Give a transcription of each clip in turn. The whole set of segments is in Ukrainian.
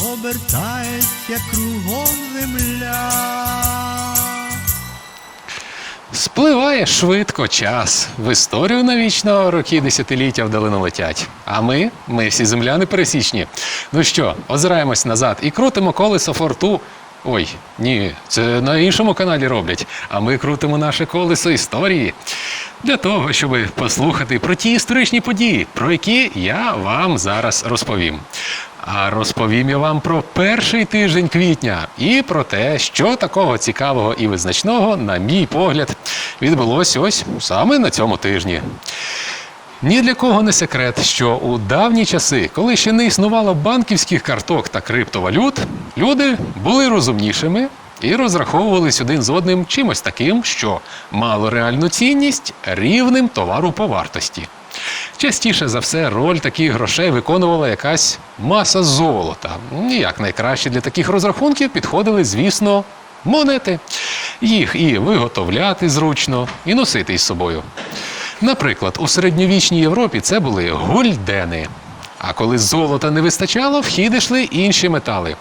обертається кругом земля. Спливає швидко час. В історію навічно роки десятиліття вдалину летять. А ми, ми всі земляни пересічні. Ну що, озираємось назад і крутимо колесо форту. Ой, ні, це на іншому каналі роблять. А ми крутимо наше колесо історії для того, щоб послухати про ті історичні події, про які я вам зараз розповім. А розповім я вам про перший тиждень квітня і про те, що такого цікавого і визначного, на мій погляд, відбулося ось саме на цьому тижні. Ні для кого не секрет, що у давні часи, коли ще не існувало банківських карток та криптовалют, люди були розумнішими і розраховувались один з одним чимось таким, що мало реальну цінність рівним товару по вартості. Частіше за все роль таких грошей виконувала якась маса золота. І Як найкраще для таких розрахунків підходили, звісно, монети. Їх і виготовляти зручно, і носити із собою. Наприклад, у середньовічній Європі це були гульдени. А коли золота не вистачало, в хід йшли інші метали.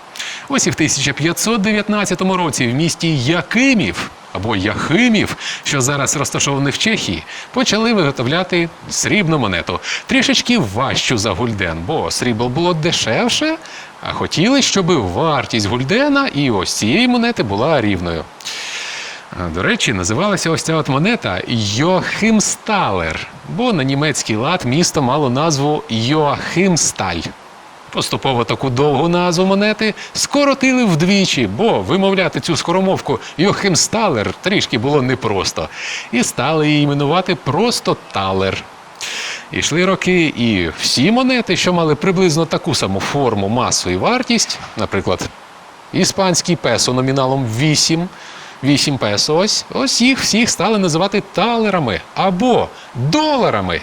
Ось і в 1519 році в місті Якимів або Яхимів, що зараз розташований в Чехії, почали виготовляти срібну монету, трішечки важчу за гульден, бо срібло було дешевше, а хотіли, щоб вартість гульдена і ось цієї монети була рівною. До речі, називалася ось ця от монета Йохимсталер, бо на німецький лад місто мало назву Йохимсталь. Поступово таку довгу назву монети скоротили вдвічі, бо вимовляти цю скоромовку Йохимсталер трішки було непросто. І стали її іменувати просто талер. Ішли роки, і всі монети, що мали приблизно таку саму форму, масу і вартість, наприклад, іспанський песо номіналом 8, 8 песо, ось, ось їх всіх стали називати талерами або доларами.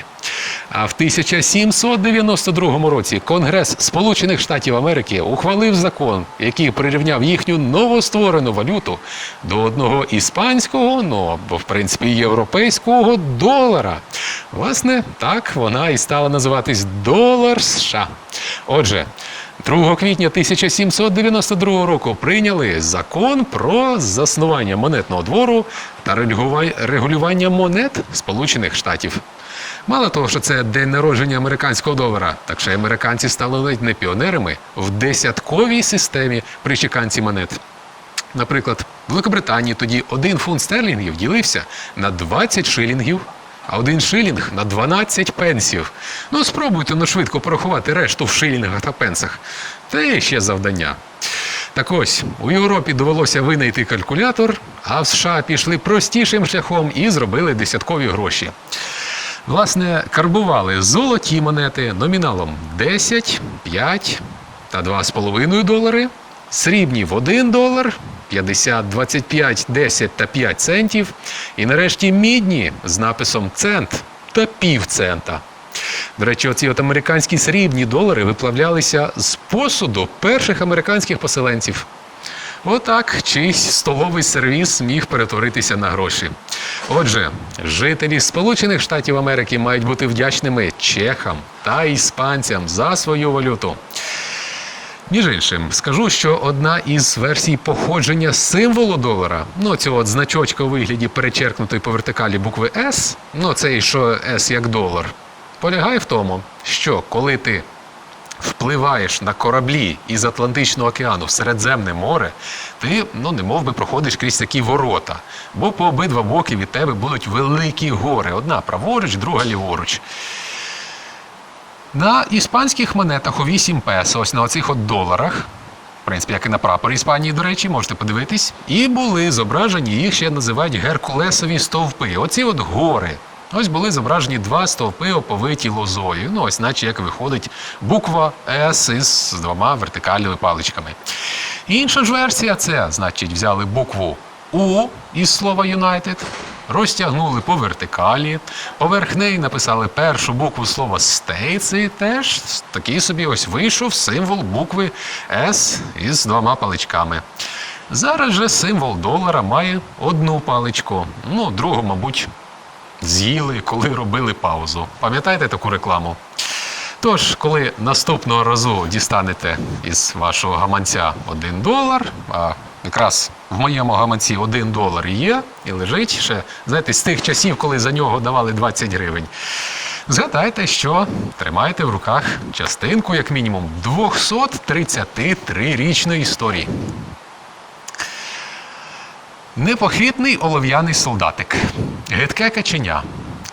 А в 1792 році Конгрес Сполучених Штатів Америки ухвалив закон, який прирівняв їхню новостворену валюту до одного іспанського, ну або в принципі європейського долара. Власне, так вона і стала називатись долар США. Отже. 2 квітня 1792 року прийняли закон про заснування монетного двору та регулюва- регулювання монет Сполучених Штатів. Мало того, що це день народження американського долара, так ще американці стали ледь не піонерами в десятковій системі при чеканці монет. Наприклад, в Великобританії тоді один фунт стерлінгів ділився на 20 шилінгів, а один шилінг на 12 пенсів. Ну, спробуйте ну, швидко порахувати решту в шилінгах та пенсах. Та є ще завдання. Так ось, у Європі довелося винайти калькулятор, а в США пішли простішим шляхом і зробили десяткові гроші. Власне, карбували золоті монети номіналом 10, 5 та 2,5 долари, срібні в 1 долар, 50, 25, 10 та 5 центів, і нарешті мідні з написом цент та півцента. До речі, оці от американські срібні долари виплавлялися з посуду перших американських поселенців. Отак чийсь столовий сервіс міг перетворитися на гроші. Отже, жителі Сполучених Штатів Америки мають бути вдячними чехам та іспанцям за свою валюту. Між іншим, скажу, що одна із версій походження символу долара, ну цього от значочка у вигляді перечеркнутої по вертикалі букви С, ну цей що С як долар, полягає в тому, що коли ти впливаєш на кораблі із Атлантичного океану в Середземне море, ти ну не мов би проходиш крізь такі ворота, бо по обидва боки від тебе будуть великі гори. Одна праворуч, друга ліворуч. На іспанських монетах у 8 песо, ось на оцих от доларах, в принципі, як і на прапорі Іспанії, до речі, можете подивитись, і були зображені, їх ще називають геркулесові стовпи. Оці от гори. Ось були зображені два стовпи, оповиті лозою. Ну, ось, наче як виходить буква С із двома вертикальними паличками. Інша ж версія це, значить, взяли букву У із слова United, розтягнули по вертикалі, поверх неї написали першу букву слова States, і теж такий собі ось вийшов символ букви S із двома паличками. Зараз же символ долара має одну паличку. Ну, другу, мабуть, з'їли, коли робили паузу. Пам'ятаєте таку рекламу? Тож, коли наступного разу дістанете із вашого гаманця один долар, а якраз в моєму гаманці один долар є і лежить ще, знаєте, з тих часів, коли за нього давали 20 гривень. Згадайте, що тримаєте в руках частинку, як мінімум, 233-річної історії. Непохитний олов'яний солдатик, гидке каченя,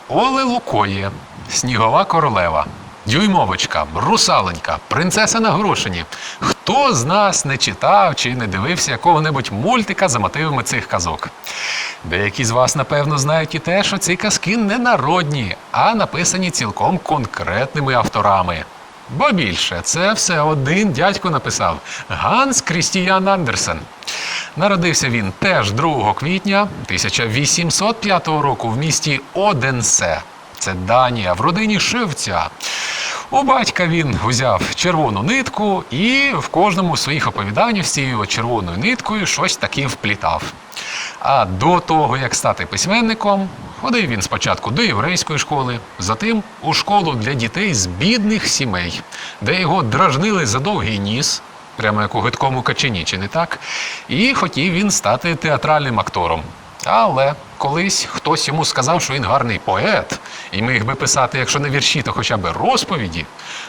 Оле Лукоє, снігова королева, дюймовочка, русаленька, принцеса на горошині. Хто з нас не читав чи не дивився якого-небудь мультика за мотивами цих казок? Деякі з вас, напевно, знають і те, що ці казки не народні, а написані цілком конкретними авторами. Бо більше, це все один дядько написав Ганс Крістіян Андерсен. Народився він теж 2 квітня 1805 року в місті Оденсе. Це Данія, в родині шивця. У батька він взяв червону нитку і в кожному з своїх оповідань з цією червоною ниткою щось таки вплітав. А до того, як стати письменником, ходив він спочатку до єврейської школи, затим у школу для дітей з бідних сімей, де його дражнили за довгий ніс, прямо як у гидкому качені, чи не так? І хотів він стати театральним актором. Але колись хтось йому сказав, що він гарний поет, і міг би писати, якщо не вірші, то хоча б розповіді.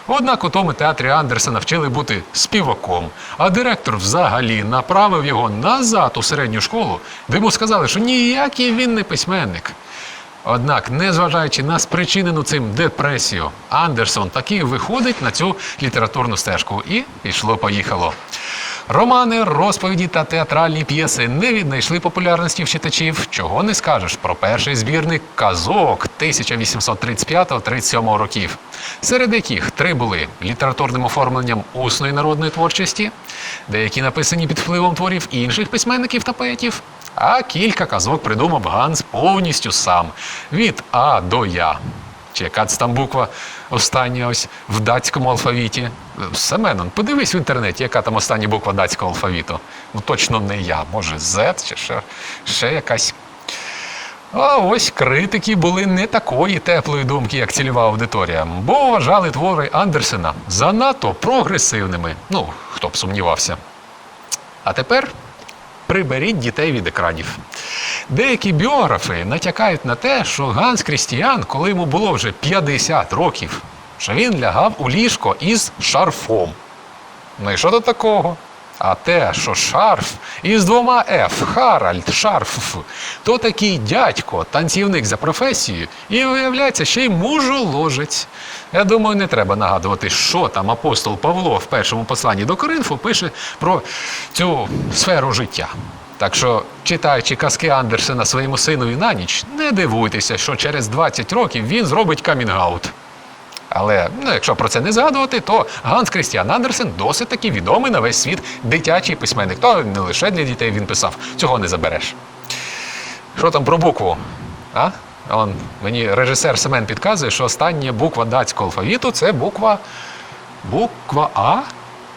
Однак у тому театрі Андерсена вчили бути співаком, а директор взагалі направив його назад у середню школу, де йому сказали, що ніякий він не письменник. Однак, незважаючи на спричинену цим депресію, Андерсон таки виходить на цю літературну стежку. І пішло-поїхало. Романи, розповіді та театральні п'єси не віднайшли популярності в читачів, чого не скажеш про перший збірник казок 1835-37 років, серед яких три були літературним оформленням усної народної творчості, деякі написані під впливом творів інших письменників та поетів, а кілька казок придумав Ганс повністю сам від А до Я. Чи яка це там буква остання ось в датському алфавіті? Семенон, подивись в інтернеті, яка там остання буква датського алфавіту. Ну точно не я, може, Z чи ще, ще якась. А ось критики були не такої теплої думки, як цільова аудиторія, бо вважали твори Андерсена занадто прогресивними. Ну, хто б сумнівався. А тепер приберіть дітей від екранів. Деякі біографи натякають на те, що Ганс Крістіян, коли йому було вже 50 років, що він лягав у ліжко із шарфом. Ну і що до такого? А те, що шарф із двома Ф, Харальд, шарф, то такий дядько, танцівник за професією, і виявляється, ще й мужоложець. Я думаю, не треба нагадувати, що там апостол Павло в першому посланні до Коринфу пише про цю сферу життя. Так що, читаючи казки Андерсена своєму синові на ніч, не дивуйтеся, що через 20 років він зробить камінгаут. Але ну, якщо про це не згадувати, то Ганс Крістіан Андерсен досить таки відомий на весь світ дитячий письменник. То не лише для дітей він писав, цього не забереш. Що там про букву? А? Он, мені режисер Семен підказує, що остання буква датського алфавіту це буква. Буква А.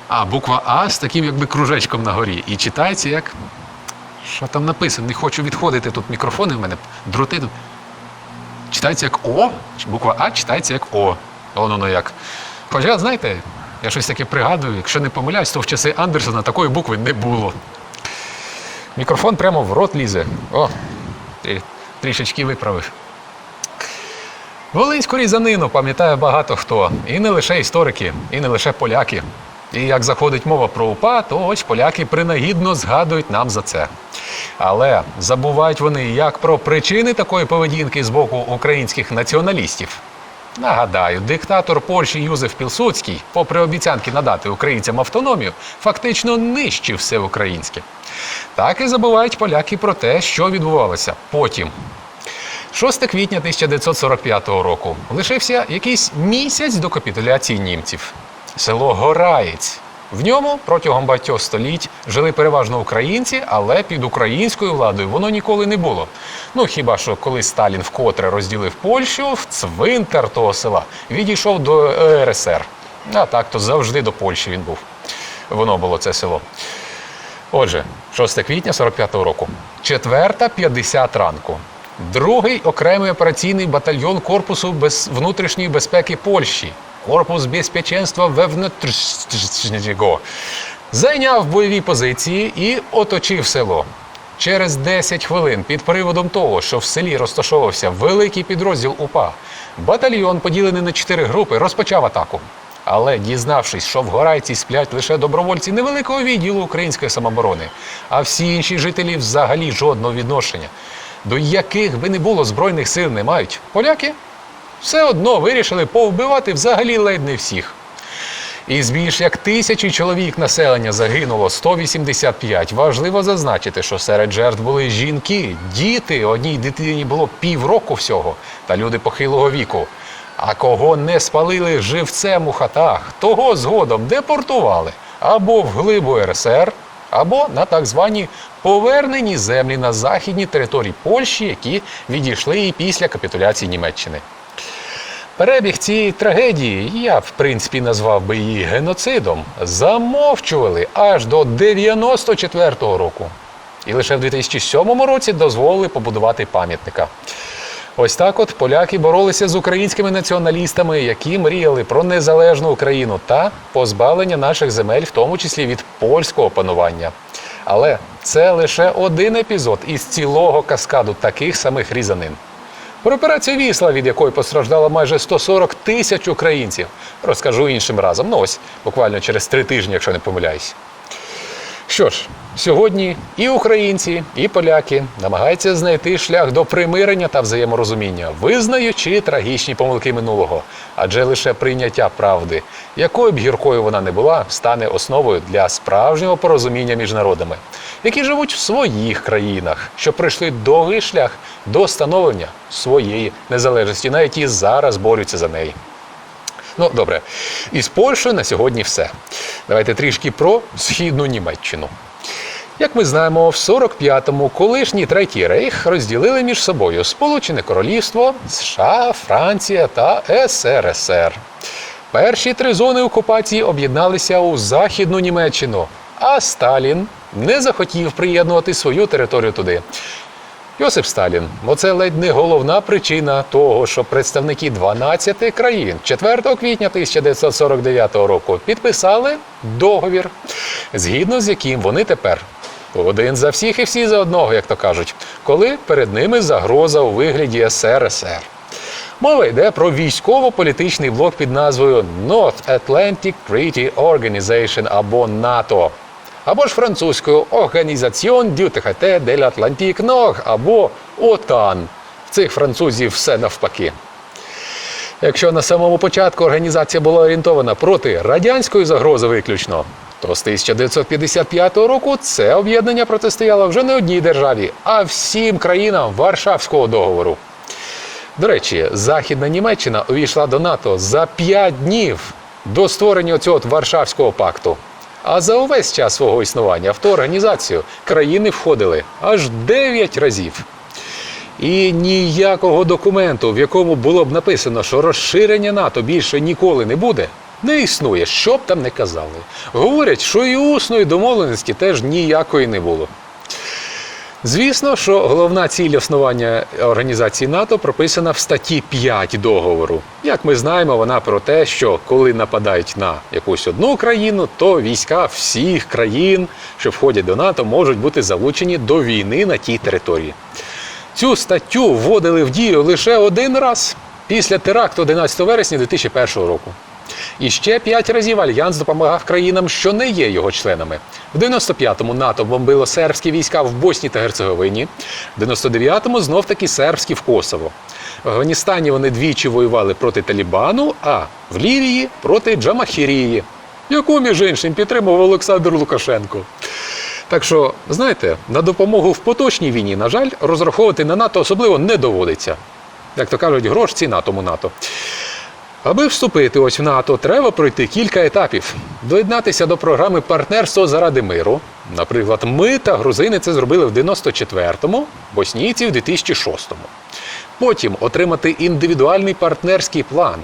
А, буква А з таким якби кружечком на горі. І читається як. Що там написано? Не хочу відходити тут мікрофони в мене, дроти. Читається як О, буква А читається як О. Воно воно як. Хоча, знаєте, я щось таке пригадую, якщо не помиляюсь, то в часи Андерсона такої букви не було. Мікрофон прямо в рот лізе. О, трішечки виправив. Волинську різанину пам'ятає багато хто. І не лише історики, і не лише поляки. І як заходить мова про УПА, то ось поляки принагідно згадують нам за це. Але забувають вони як про причини такої поведінки з боку українських націоналістів. Нагадаю, диктатор Польщі Юзеф Пілсудський, попри обіцянки надати українцям автономію, фактично нищив все українське. Так і забувають поляки про те, що відбувалося потім. 6 квітня 1945 року. Лишився якийсь місяць до капітуляції німців. Село Гораєць. В ньому протягом багатьох століть жили переважно українці, але під українською владою воно ніколи не було. Ну хіба що коли Сталін вкотре розділив Польщу, в цвинтар того села відійшов до РСР. А так то завжди до Польщі він був. Воно було це село. Отже, 6 квітня 45-го року, 4.50 ранку. Другий окремий операційний батальйон Корпусу без... внутрішньої безпеки Польщі. Корпус безпеченства внутрішнього зайняв бойові позиції і оточив село. Через 10 хвилин під приводом того, що в селі розташовувався великий підрозділ УПА, батальйон, поділений на чотири групи, розпочав атаку. Але дізнавшись, що в Горайці сплять лише добровольці невеликого відділу української самоборони, а всі інші жителі взагалі жодного відношення, до яких би не було збройних сил не мають, поляки все одно вирішили повбивати взагалі ледь не всіх. Із більш як тисячі чоловік населення загинуло 185. Важливо зазначити, що серед жертв були жінки, діти. Одній дитині було півроку всього, та люди похилого віку. А кого не спалили живцем у хатах, того згодом депортували або в глибу РСР, або на так звані повернені землі на західній території Польщі, які відійшли і після капітуляції Німеччини. Перебіг цієї трагедії, я в принципі назвав би її геноцидом, замовчували аж до 94-го року. І лише в 2007 році дозволили побудувати пам'ятника. Ось так от поляки боролися з українськими націоналістами, які мріяли про незалежну Україну та позбавлення наших земель, в тому числі від польського панування. Але це лише один епізод із цілого каскаду таких самих різанин. Про операцію Вісла, від якої постраждало майже 140 тисяч українців, розкажу іншим разом. Ну ось буквально через три тижні, якщо не помиляюсь. Що ж, сьогодні і українці, і поляки намагаються знайти шлях до примирення та взаєморозуміння, визнаючи трагічні помилки минулого. Адже лише прийняття правди, якою б гіркою вона не була, стане основою для справжнього порозуміння між народами, які живуть в своїх країнах, що пройшли довгий шлях до становлення своєї незалежності, навіть і зараз борються за неї. Ну, добре. Із Польщею на сьогодні все. Давайте трішки про східну Німеччину. Як ми знаємо, в 45-му колишній Третій Рейх розділили між собою Сполучене Королівство, США, Франція та СРСР. Перші три зони окупації об'єдналися у Західну Німеччину, а Сталін не захотів приєднувати свою територію туди. Йосип Сталін, бо це ледь не головна причина того, що представники 12 країн 4 квітня 1949 року підписали договір, згідно з яким вони тепер один за всіх і всі за одного, як то кажуть, коли перед ними загроза у вигляді СРСР. Мова йде про військово-політичний блок під назвою North Atlantic Treaty Organization або НАТО або ж французькою Organisation du Traité de l'Atlantique Nord, або ОТАН. В цих французів все навпаки. Якщо на самому початку організація була орієнтована проти радянської загрози виключно, то з 1955 року це об'єднання протистояло вже не одній державі, а всім країнам Варшавського договору. До речі, Західна Німеччина увійшла до НАТО за 5 днів до створення цього Варшавського пакту. А за увесь час свого існування в ту організацію країни входили аж 9 разів. І ніякого документу, в якому було б написано, що розширення НАТО більше ніколи не буде, не існує, що б там не казали. Говорять, що і усної домовленості теж ніякої не було. Звісно, що головна ціль основання організації НАТО прописана в статті 5 договору. Як ми знаємо, вона про те, що коли нападають на якусь одну країну, то війська всіх країн, що входять до НАТО, можуть бути залучені до війни на тій території. Цю статтю вводили в дію лише один раз після теракту 11 вересня 2001 року. І ще п'ять разів альянс допомагав країнам, що не є його членами. В 95-му НАТО бомбило сербські війська в Боснії та Герцеговині, в 99-му знов таки сербські в Косово. В Афганістані вони двічі воювали проти Талібану, а в Лівії проти Джамахірії, яку, між іншим, підтримував Олександр Лукашенко. Так що, знаєте, на допомогу в поточній війні, на жаль, розраховувати на НАТО особливо не доводиться. Як то кажуть, грош ціна тому НАТО. Аби вступити ось в НАТО, треба пройти кілька етапів. Доєднатися до програми партнерство заради миру. Наприклад, ми та грузини це зробили в 94-му, боснійці в 2006-му. Потім отримати індивідуальний партнерський план.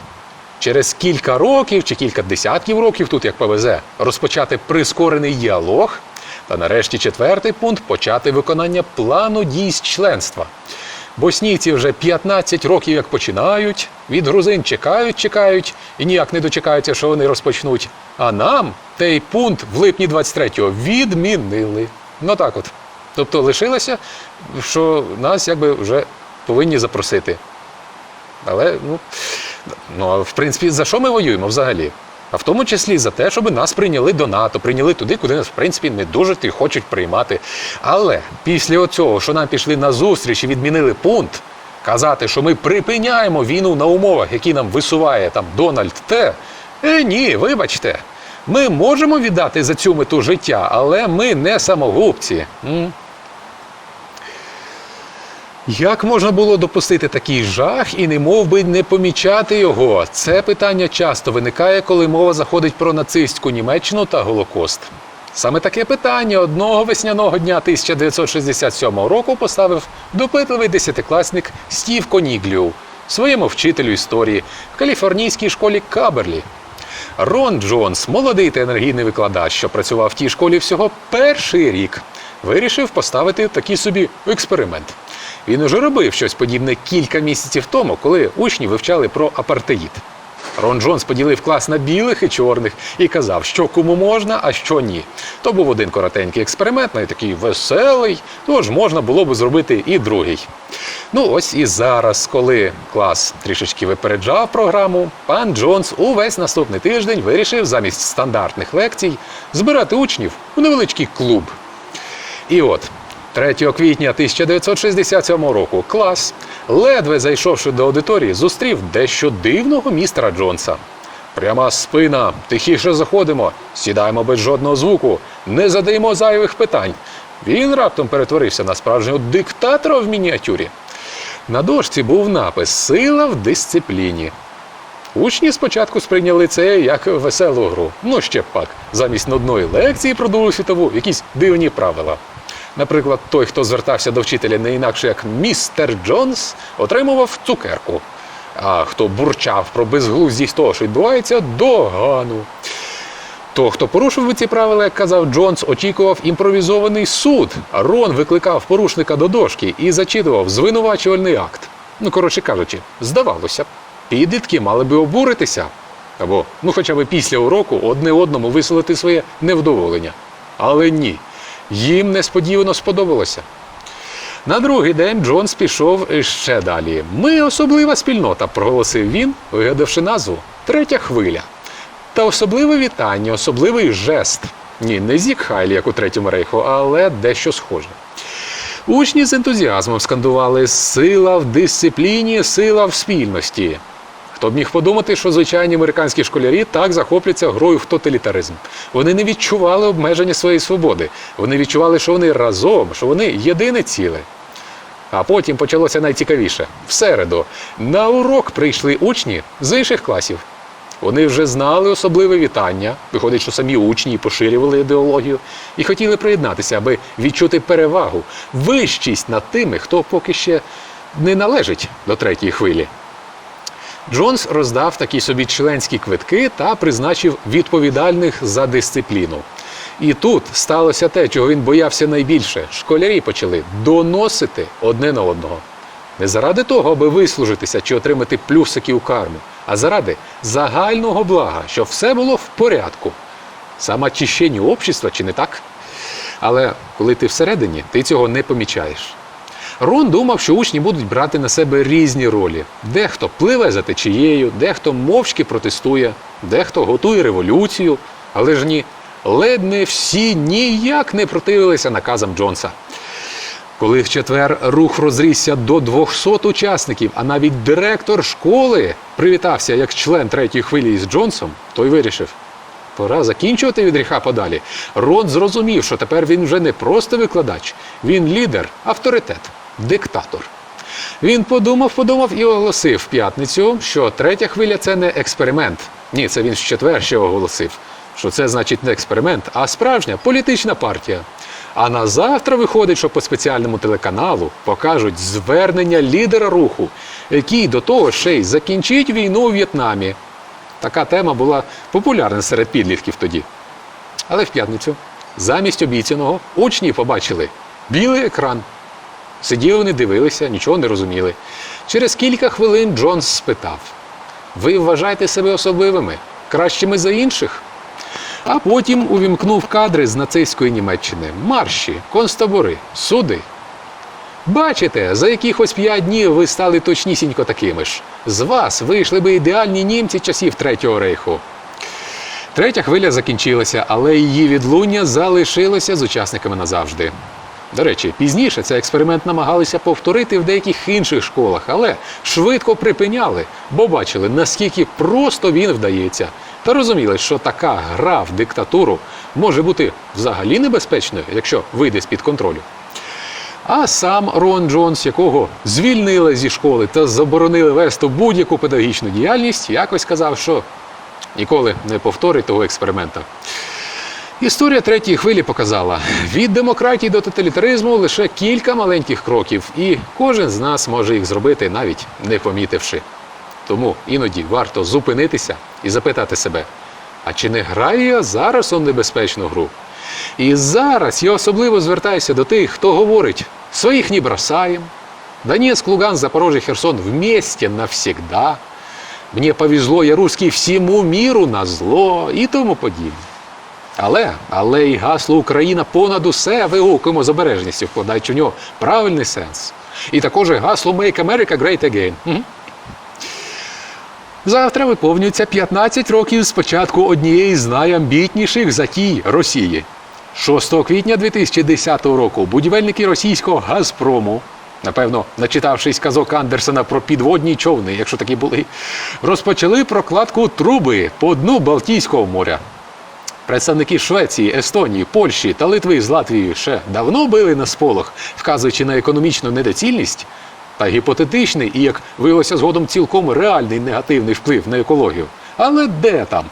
Через кілька років чи кілька десятків років, тут як повезе, розпочати прискорений діалог. Та нарешті четвертий пункт почати виконання плану дій з членства. Боснійці вже 15 років як починають, від грузин чекають, чекають і ніяк не дочекаються, що вони розпочнуть. А нам той пункт в липні 23-го відмінили. Ну так от. Тобто лишилося, що нас якби вже повинні запросити. Але, ну, ну, а в принципі, за що ми воюємо взагалі? А в тому числі за те, щоб нас прийняли до НАТО, прийняли туди, куди нас, в принципі, не дуже і хочуть приймати. Але після цього, що нам пішли на зустріч і відмінили пункт, казати, що ми припиняємо війну на умовах, які нам висуває там Дональд Т. Е, ні, вибачте. Ми можемо віддати за цю мету життя, але ми не самогубці. Як можна було допустити такий жах і не мов би не помічати його? Це питання часто виникає, коли мова заходить про нацистську Німеччину та Голокост. Саме таке питання одного весняного дня 1967 року поставив допитливий десятикласник Стів Конігліу своєму вчителю історії в каліфорнійській школі Каберлі. Рон Джонс, молодий та енергійний викладач, що працював в тій школі всього перший рік, вирішив поставити такий собі експеримент. Він уже робив щось подібне кілька місяців тому, коли учні вивчали про апартеїд. Рон Джонс поділив клас на білих і чорних і казав, що кому можна, а що ні. То був один коротенький експеримент, і такий веселий, тож можна було б зробити і другий. Ну ось і зараз, коли клас трішечки випереджав програму, пан Джонс увесь наступний тиждень вирішив замість стандартних лекцій збирати учнів у невеличкий клуб. І от 3 квітня 1967 року клас, ледве зайшовши до аудиторії, зустрів дещо дивного містера Джонса. Пряма спина, тихіше заходимо, сідаємо без жодного звуку, не задаємо зайвих питань. Він раптом перетворився на справжнього диктатора в мініатюрі. На дошці був напис Сила в дисципліні. Учні спочатку сприйняли це як веселу гру. Ну ще б пак, замість нудної лекції про Другу світову якісь дивні правила. Наприклад, той, хто звертався до вчителя не інакше як містер Джонс, отримував цукерку. А хто бурчав про безглуздість того, що відбувається, догану. То, хто порушив ці правила, як казав Джонс, очікував імпровізований суд. Рон викликав порушника до дошки і зачитував звинувачувальний акт. Ну, коротше кажучи, здавалося підлітки мали би обуритися. Або, ну хоча б після уроку одне одному висловити своє невдоволення. Але ні, їм несподівано сподобалося. На другий день Джонс пішов ще далі. Ми особлива спільнота, проголосив він, вигадавши назву Третя хвиля. Та особливе вітання, особливий жест. Ні, не зік Хайлі, як у Третьому рейху, але дещо схоже. Учні з ентузіазмом скандували Сила в дисципліні, сила в спільності. Хто б міг подумати, що звичайні американські школярі так захопляться грою в тоталітаризм. Вони не відчували обмеження своєї свободи. Вони відчували, що вони разом, що вони єдине ціле. А потім почалося найцікавіше. В середу на урок прийшли учні з інших класів. Вони вже знали особливе вітання. Виходить, що самі учні поширювали ідеологію і хотіли приєднатися, аби відчути перевагу, вищість над тими, хто поки ще не належить до третьої хвилі. Джонс роздав такі собі членські квитки та призначив відповідальних за дисципліну. І тут сталося те, чого він боявся найбільше. Школярі почали доносити одне на одного. Не заради того, аби вислужитися чи отримати плюсики у карму, а заради загального блага, щоб все було в порядку. Самоочищення общества, чи не так? Але коли ти всередині, ти цього не помічаєш. Рон думав, що учні будуть брати на себе різні ролі. Дехто пливе за течією, дехто мовчки протестує, дехто готує революцію, але ж ні, ледь не всі ніяк не противилися наказам Джонса. Коли в четвер рух розрісся до 200 учасників, а навіть директор школи привітався як член третьої хвилі із Джонсом, той вирішив: Пора закінчувати від гріха подалі. Рон зрозумів, що тепер він вже не просто викладач, він лідер, авторитет, диктатор. Він подумав, подумав і оголосив в п'ятницю, що третя хвиля це не експеримент. Ні, це він в четвер ще оголосив, що це значить не експеримент, а справжня політична партія. А на завтра виходить, що по спеціальному телеканалу покажуть звернення лідера руху, який до того ще й закінчить війну у В'єтнамі. Така тема була популярна серед підлітків тоді. Але в п'ятницю, замість обіцяного, учні побачили білий екран. Сиділи вони, дивилися, нічого не розуміли. Через кілька хвилин Джонс спитав: Ви вважаєте себе особливими, кращими за інших? А потім увімкнув кадри з нацистської Німеччини, марші, концтабори, суди. Бачите, за якихось п'ять днів ви стали точнісінько такими ж. З вас вийшли би ідеальні німці часів Третього рейху. Третя хвиля закінчилася, але її відлуння залишилося з учасниками назавжди. До речі, пізніше цей експеримент намагалися повторити в деяких інших школах, але швидко припиняли, бо бачили, наскільки просто він вдається, та розуміли, що така гра в диктатуру може бути взагалі небезпечною, якщо вийде з-під контролю. А сам Рон Джонс, якого звільнили зі школи та заборонили вести будь-яку педагогічну діяльність, якось сказав, що ніколи не повторить того експеримента. Історія третьої хвилі показала: від демократії до тоталітаризму лише кілька маленьких кроків, і кожен з нас може їх зробити, навіть не помітивши. Тому іноді варто зупинитися і запитати себе: а чи не граю я зараз у небезпечну гру? І зараз я особливо звертаюся до тих, хто говорить: своїх не бросаємо, Донецк, Луган, Запорожжя, Херсон вместе навсегда. Мені повезло, я русський всьому міру на зло і тому подібне. Але, але і гасло Україна понад усе вигукуємо з обережністю, вкладаючи в нього правильний сенс. І також гасло Make America Great Again. Завтра виповнюється 15 років з початку однієї з найамбітніших затій Росії. 6 квітня 2010 року будівельники російського Газпрому, напевно, начитавшись казок Андерсена про підводні човни, якщо такі були, розпочали прокладку труби по дну Балтійського моря. Представники Швеції, Естонії, Польщі та Литви з Латвією ще давно били на сполох, вказуючи на економічну недоцільність та гіпотетичний і, як виявилося згодом, цілком реальний негативний вплив на екологію. Але де там?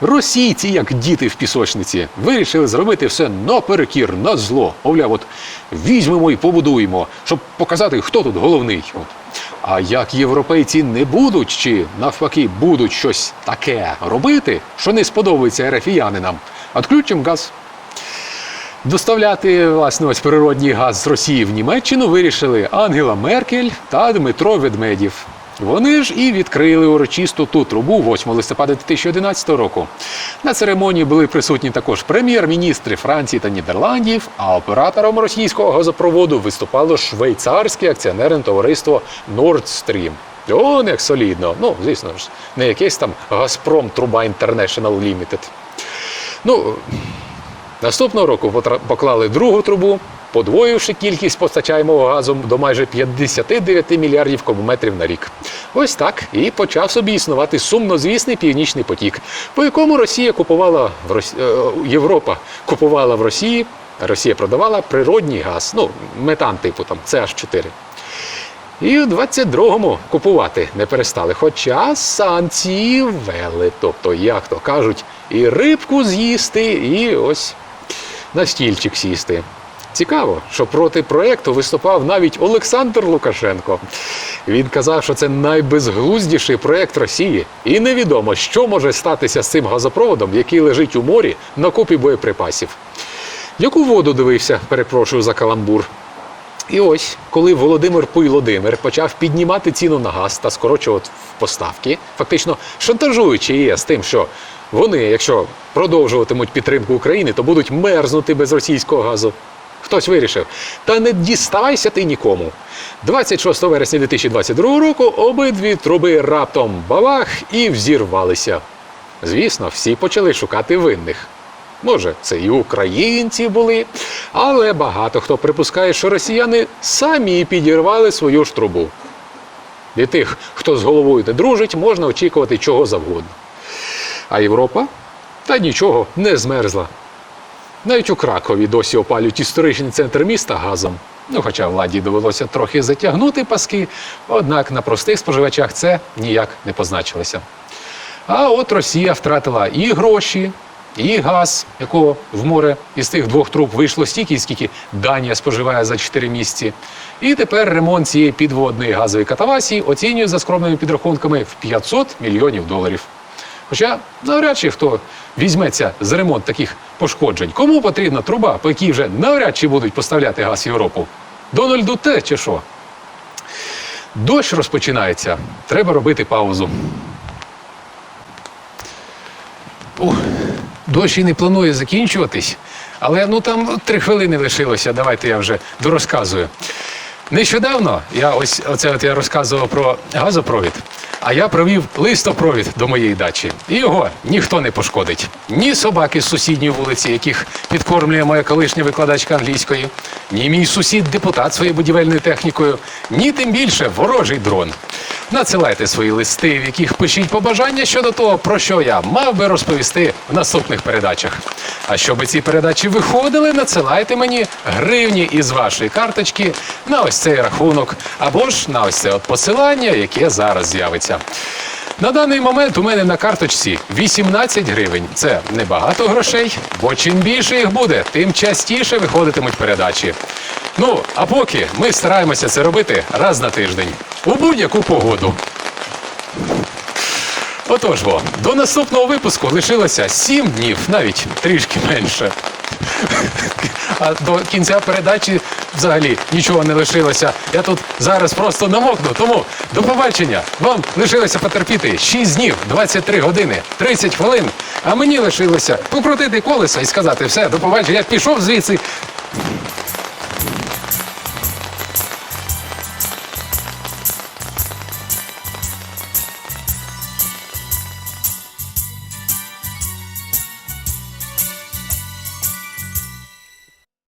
Російці, як діти в пісочниці, вирішили зробити все наперекір, на зло. Мовляв, от візьмемо і побудуємо, щоб показати, хто тут головний. От. А як європейці не будуть чи навпаки будуть щось таке робити, що не сподобається ерефіянинам, відключимо газ. Доставляти власне ось природній газ з Росії в Німеччину вирішили Ангела Меркель та Дмитро Ведмедів. Вони ж і відкрили урочисту ту трубу 8 листопада 2011 року. На церемонії були присутні також прем'єр-міністри Франції та Нідерландів, а оператором російського газопроводу виступало швейцарське акціонерне товариство Nord Stream. Он як солідно. Ну, звісно ж, не якийсь там Газпром Труба International Limited. Ну, Наступного року поклали другу трубу, подвоївши кількість постачаємого газу до майже 59 мільярдів кубометрів на рік. Ось так і почав собі існувати сумнозвісний північний потік, по якому Росія купувала в Рос... е, Європа купувала в Росії, Росія продавала природній газ, ну метан типу там CH4. І у 22-му купувати не перестали. Хоча санкції ввели. Тобто, як то кажуть, і рибку з'їсти, і ось на стільчик сісти. Цікаво, що проти проєкту виступав навіть Олександр Лукашенко. Він казав, що це найбезглуздіший проєкт Росії, і невідомо, що може статися з цим газопроводом, який лежить у морі на купі боєприпасів. Яку воду дивився, перепрошую за каламбур. І ось, коли Володимир Пуйлодимир почав піднімати ціну на газ та скорочувати поставки, фактично шантажуючи ЄС тим, що вони, якщо продовжуватимуть підтримку України, то будуть мерзнути без російського газу. Хтось вирішив, та не діставайся ти нікому. 26 вересня 2022 року обидві труби раптом бабах і взірвалися. Звісно, всі почали шукати винних. Може, це і українці були, але багато хто припускає, що росіяни самі підірвали свою ж трубу. Від тих, хто з головою не дружить, можна очікувати чого завгодно. А Європа? Та нічого, не змерзла. Навіть у Кракові досі опалюють історичний центр міста газом. Ну, хоча владі довелося трохи затягнути паски, однак на простих споживачах це ніяк не позначилося. А от Росія втратила і гроші, і газ, якого в море із тих двох труб вийшло стільки, скільки Данія споживає за 4 місяці. І тепер ремонт цієї підводної газової катавасії оцінює за скромними підрахунками в 500 мільйонів доларів. Хоча навряд чи хто візьметься за ремонт таких пошкоджень. Кому потрібна труба, по якій вже навряд чи будуть поставляти газ в Європу? Дональду Т чи що? Дощ розпочинається. Треба робити паузу. Ух, дощ і не планує закінчуватись, але ну там три хвилини лишилося. Давайте я вже дорозказую. Нещодавно я ось оце от я розказував про газопровід, а я провів листопровід до моєї дачі. І його ніхто не пошкодить. Ні собаки з сусідньої вулиці, яких підкормлює моя колишня викладачка англійської, ні мій сусід депутат своєю будівельною технікою, ні тим більше ворожий дрон. Надсилайте свої листи, в яких пишіть побажання щодо того, про що я мав би розповісти в наступних передачах. А щоб ці передачі виходили, надсилайте мені гривні із вашої карточки на ось цей рахунок, або ж на ось це от посилання, яке зараз з'явиться. На даний момент у мене на карточці 18 гривень. Це небагато грошей, бо чим більше їх буде, тим частіше виходитимуть передачі. Ну, а поки ми стараємося це робити раз на тиждень у будь-яку погоду. Отож, во, до наступного випуску лишилося 7 днів, навіть трішки менше. А до кінця передачі взагалі нічого не лишилося. Я тут зараз просто намокну. Тому до побачення. Вам лишилося потерпіти 6 днів, 23 години, 30 хвилин. А мені лишилося покрутити колеса і сказати все, до побачення. Я пішов звідси.